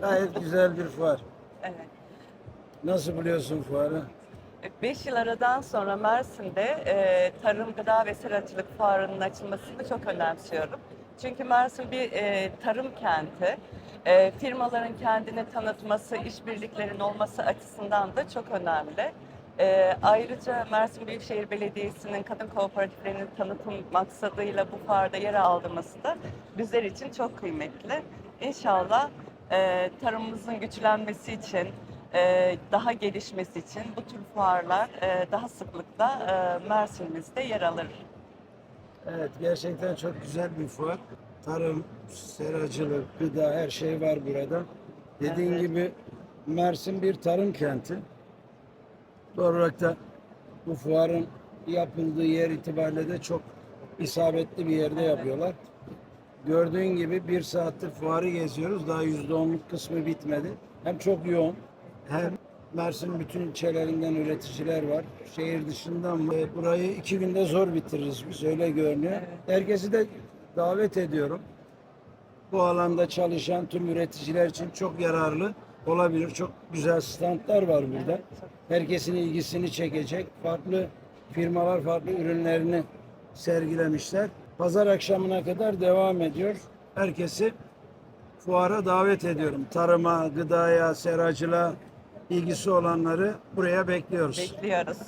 Gayet güzel bir fuar. Evet. Nasıl buluyorsun fuarı? 5 yıl aradan sonra Mersin'de e, Tarım, Gıda ve Seracılık Fuarı'nın açılmasını çok önemsiyorum. Çünkü Mersin bir e, tarım kenti. E, firmaların kendini tanıtması, işbirliklerinin olması açısından da çok önemli. E, ayrıca Mersin Büyükşehir Belediyesi'nin kadın kooperatiflerinin tanıtım maksadıyla bu fuarda yer aldırması da bizler için çok kıymetli. İnşallah e, tarımımızın güçlenmesi için, e, daha gelişmesi için bu tür fuarlar e, daha sıklıkla e, Mersin'imizde yer alır. Evet gerçekten çok güzel bir fuar. Tarım, seracılık, gıda her şey var burada. Dediğin Evet. gibi Mersin bir tarım kenti. Doğru olarak da bu fuarın yapıldığı yer itibariyle de çok isabetli bir yerde yapıyorlar. Gördüğün gibi bir saattir fuarı geziyoruz. Daha yüzde onluk kısmı bitmedi. Hem çok yoğun hem Mersin bütün ilçelerinden üreticiler var. Şehir dışından e, burayı iki günde zor bitiririz biz öyle görünüyor. Evet. Herkesi de davet ediyorum. Bu alanda çalışan tüm üreticiler için çok yararlı olabilir. Çok güzel standlar var burada. Herkesin ilgisini çekecek farklı firmalar farklı ürünlerini sergilemişler. Pazar akşamına kadar devam ediyor. Herkesi fuara davet ediyorum. Tarıma, gıdaya, seracılığa ilgisi olanları buraya bekliyoruz. Bekliyoruz.